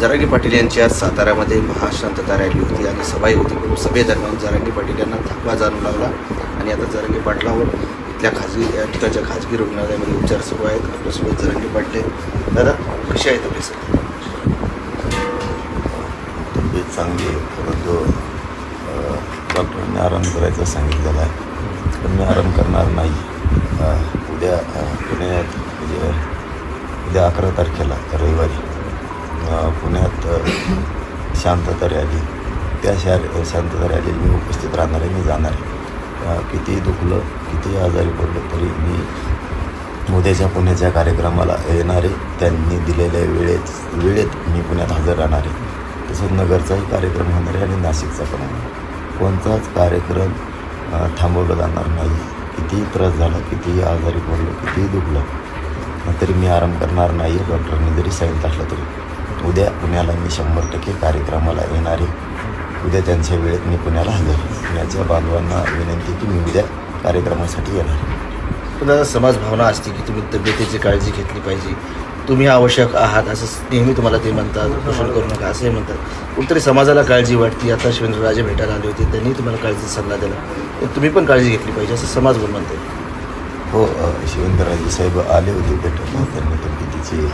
जरांगी पाटील यांची आज साताऱ्यामध्ये महाशांतता रॅली होती आणि सभाही होती. पण सभेदरम्यान जरांगी पाटील यांना थकवा जाणू लागला आणि आता जरांगी पाटलावर इथल्या खाजगी या ठिकाणच्या खाजगी रुग्णालयामध्ये उपचार सुरू आहेत. आपल्यासोबत जरांगी पाटले. दादा कसे आहेत तब्येत सर तब्येत चांगली परंतु डॉक्टरांनी आराम करायचं सांगितलेलं आहे. पण मी आराम करणार नाही. उद्या पुण्यात म्हणजे उद्या अकरा तारखेला रविवारी. पुण्यात शांतता रॅली. त्या शा शांतता रॅलीला मी उपस्थित राहणार आहे मी जाणार. आहे कितीही दुखलं कितीही आजारी पडलं तरी मी उद्याच्या पुण्याच्या कार्यक्रमाला येणारे त्यांनी दिलेल्या वेळेत वेळेत मी पुण्यात हजर राहणार. आहे तसंच नगरचाही कार्यक्रम होणार आहे आणि नाशिकचा पण होणार. कोणताच कार्यक्रम थांबवला जाणार नाही. कितीही त्रास झाला कितीही आजारी पडलो कितीही दुखलं तरी मी आराम करणार नाही आहे डॉक्टरांनी जरी सांगितलं असलं तरी. उद्या पुण्याला मी शंभर टक्के कार्यक्रमाला येणार आहे. उद्या त्यांच्या वेळेत मी पुण्याला हजर. पुण्याच्या बांधवांना विनंती की मी उद्या कार्यक्रमासाठी येणार. पण दादा समाज भावना असते की तुम्ही तब्येतीची काळजी घेतली पाहिजे. तुम्ही आवश्यक आहात असं नेहमी तुम्हाला ते म्हणतात पोषण करू नका असंही म्हणतात. कुठेतरी समाजाला काळजी वाटते. आता शिवेंद्रराजे भेटायला आले होते. त्यांनी तुम्हाला काळजीचा सल्ला दिला. तर तुम्ही पण काळजी घेतली पाहिजे असं समाज म्हणते हो शिवेंद्रराजे साहेब आले होते भेटायला. त्यांनी तब्येतीची